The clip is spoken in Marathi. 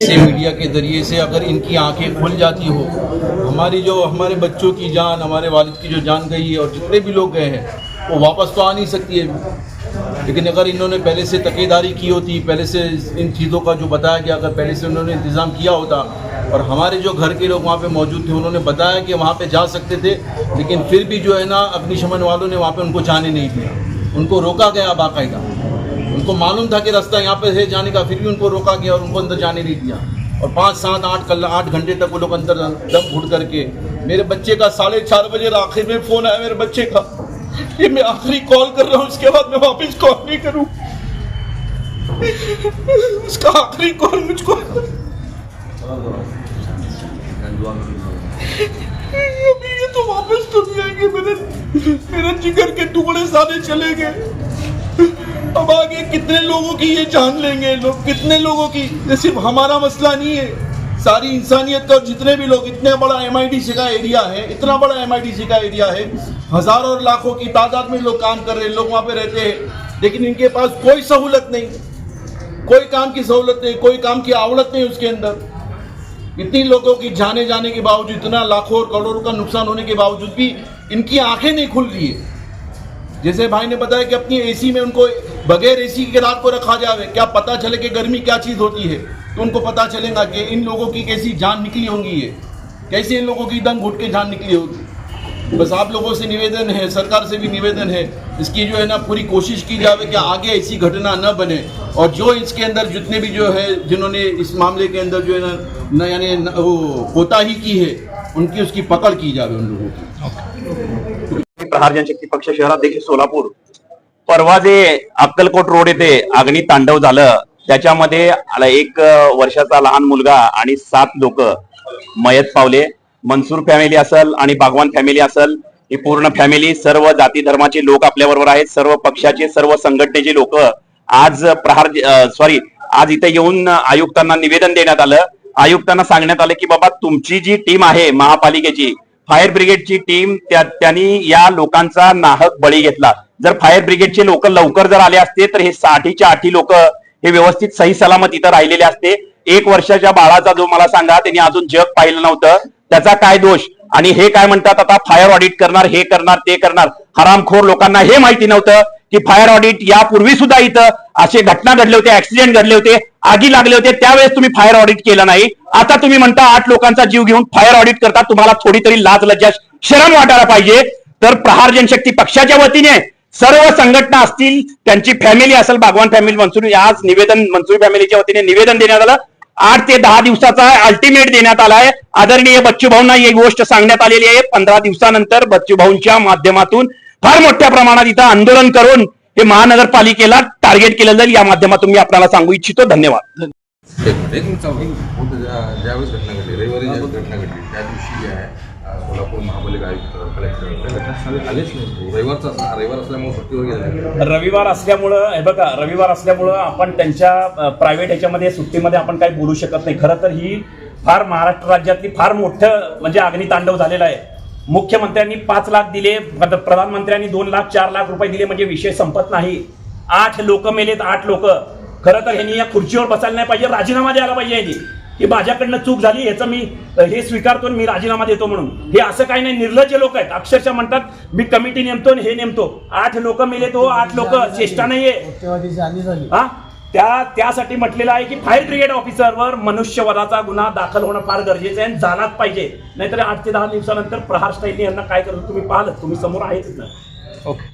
मीडिया के ज़रिए से अगर इनकी आँखें खुल जाती हो, हमारी जो, हमारे बच्चों की जान, हमारे वालिद की जो जान गई है और जितने भी लोग गए हैं, वो वापस तो आ नहीं सकती है। लेकिन अगर इन्होंने पहले से तकेदारी की होती, पहले से इन चीज़ों का जो बताया गया, अगर पहले से उन्होंने इंतज़ाम किया होता और हमारे जो घर के लोग वहाँ पे मौजूद थे, उन्होंने बताया कि वहाँ पे जा सकते थे, लेकिन फिर भी जो है ना, अग्निशमन वालों ने वहाँ पे उनको जाने नहीं दिया। उनको रोका गया बाकायदा। उनको मालूम था कि रास्ता यहाँ पे है जाने का, फिर भी उनको रोका गया और उनको अंदर जाने नहीं दिया। और पाँच, सात, आठ, कल आठ घंटे तक वो लोग अंदर दम घुट करके, मेरे बच्चे का साढ़े चार बजे आखिर में फ़ोन आया मेरे बच्चे का, कि मैं आखिरी कॉल कर रहा हूँ, उसके बाद मैं वापस कॉल नहीं करूँ। उसका आखिरी कॉल मुझको ये तो वापस तो नहीं आएँगे मेरे मेरे जिगर के टुकड़े सारे चले गए। अब आगे कितने लोगों की ये जान लेंगे लोग? कितने लोगों की? ये सिर्फ़ हमारा मसला नहीं है। सारी इंसानियत का जितने भी लोग, इतने बड़ा एम आई का एरिया है, इतना बड़ा एम आई का एरिया है। हज़ारों और लाखों की तादाद में लोग काम कर रहे हैं, लोग वहाँ पे रहते हैं। लेकिन इनके पास कोई सहूलत नहीं। कोई काम की सहूलत नहीं, कोई काम की आवलत नहीं उसके अंदर। इतनी लोगों की जाने जाने के बावजूद, इतना लाखों और करोड़ों का नुकसान होने के बावजूद भी इनकी आँखें नहीं खुल रही है। जैसे भाई ने बताया कि अपनी एसी में उनको बगैर एसी के रात को रखा जाए क्या पता चले कि गर्मी क्या चीज़ होती है? तो उनको पता चलेगा कि इन लोगों की कैसी जान निकली होंगी ये। कैसे इन लोगों की दम घुट के जान निकली होगी? बस आप लोगों से निवेदन है, सरकार से भी निवेदन है, इसकी जो है ना पूरी कोशिश की जाए कि आगे ऐसी घटना न बने। और जो इसके अंदर जितने भी जो है, जिन्होंने इस मामले के अंदर जो है ना यानी वो कोताही की है, उनकी उसकी पकड़ की जाए उन लोगों की। प्रहार जनशक्ती पक्ष शहरात देखील सोलापूर। परवा जे अक्कलकोट रोड येथे अग्नी तांडव झालं त्याच्यामध्ये एक वर्षाचा लहान मुलगा आणि सात लोक मयत पावले. मनसूर फॅमिली असल आणि बागवान फॅमिली असल ही पूर्ण फॅमिली सर्व जाती धर्माचे लोक आपल्या बरोबर आहेत सर्व पक्षाचे सर्व संघटनेचे लोक आज प्रहार सॉरी आज इथे येऊन आयुक्तांना निवेदन देण्यात आलं. आयुक्तांना सांगण्यात आलं की बाबा तुमची जी टीम आहे महापालिकेची फायर ब्रिगेडची टीम त्या त्यांनी या लोकांचा नाहक बळी घेतला. जर फायर ब्रिगेडचे लोक लवकर जर आले असते तर हे साठीच्या आठी लोक हे व्यवस्थित सही सलामत इथं राहिलेले असते. एक वर्षाच्या बाळाचा जो मला सांगा त्यांनी अजून जग पाहिलं नव्हतं. त्याचा काय दोष? आणि हे काय म्हणतात आता? फायर ऑडिट करणार हे करणार ते करणार. हरामखोर लोकांना हे माहिती नव्हतं. की फायर ऑडिट यापूर्वी सुद्धा इथं असे घटना घडले होते ऍक्सिडेंट घडले होते आगी लागले होते त्यावेळेस तुम्ही फायर ऑडिट केलं नाही. आता तुम्ही म्हणता आठ लोकांचा जीव घेऊन फायर ऑडिट करता तुम्हाला थोडी तरी लाज लज्जा शरम वाटायला पाहिजे. तर प्रहार जनशक्ती पक्षाच्या वतीने सर्व संघटना असतील त्यांची फॅमिली असेल भगवान फॅमिली मनसुरी आज निवेदन मनसुरी फॅमिलीच्या वतीने निवेदन देण्यात आलं. आठ ते दहा दिवसाचा अल्टिमेट देण्यात आला आहे आदरणीय बच्चू भाऊंना ही गोष्ट सांगण्यात आलेली आहे. पंधरा दिवसानंतर बच्चू भाऊंच्या माध्यमातून फार मोठ्या प्रमाणात इथं आंदोलन करून हे महानगरपालिकेला टार्गेट केलं जाईल. या माध्यमातून मी आपल्याला सांगू इच्छितो. धन्यवाद. एक मिनिट चालू होतं ज्या- ज्यावेळेस घटना घडली रविवारी ज्यावेळेस घटना घडली त्या दिवशी जे आहे अं, सोलापूर महापालिका आयुक्त कलेक्टर त्या घटनास्थळी आलेच नाही. रविवारचा रविवार असल्यामुळे सुट्टीवर गेले रविवार असल्यामुळं हे बघा रविवार असल्यामुळं आपण त्यांच्या प्रायव्हेट ह्याच्यामध्ये सुट्टीमध्ये आपण काही बोलू शकत नाही. खरं तर ही फार महाराष्ट्र राज्यातली फार मोठं म्हणजे अग्नितांडव झालेलं आहे. मुख्यमंत्र्यांनी पाच लाख दिले प्रध- प्रधानमंत्र्यांनी दोन लाख चार लाख रुपये दिले म्हणजे विषय संपत नाही. आठ लोक मेलेत आठ लोक. खरं तर ह्यांनी या खुर्चीवर बसायला नाही पाहिजे राजीनामा द्यायला पाहिजे ह्यांनी की माझ्याकडनं चूक झाली ह्याचं मी हे स्वीकारतो आणि मी राजीनामा देतो म्हणून. हे असं काही नाही निर्लज्ज लोक आहेत. अक्षरशः म्हणतात मी कमिटी नेमतो आणि हे नेमतो. आठ लोक मेले तो आठ लोक. चेष्टा नाहीये. हा? त्या त्यासाठी म्हटलेलं आहे की फायर ब्रिगेड ऑफिसरवर मनुष्यवधाचा गुन्हा दाखल होणं फार गरजेचं आहे आणि जाणार पाहिजे. नाहीतर आठ ते दहा दिवसानंतर प्रहार स्टाईलने यांना काय करतो तुम्ही पाहिलं तुम्ही समोर आहेच ना.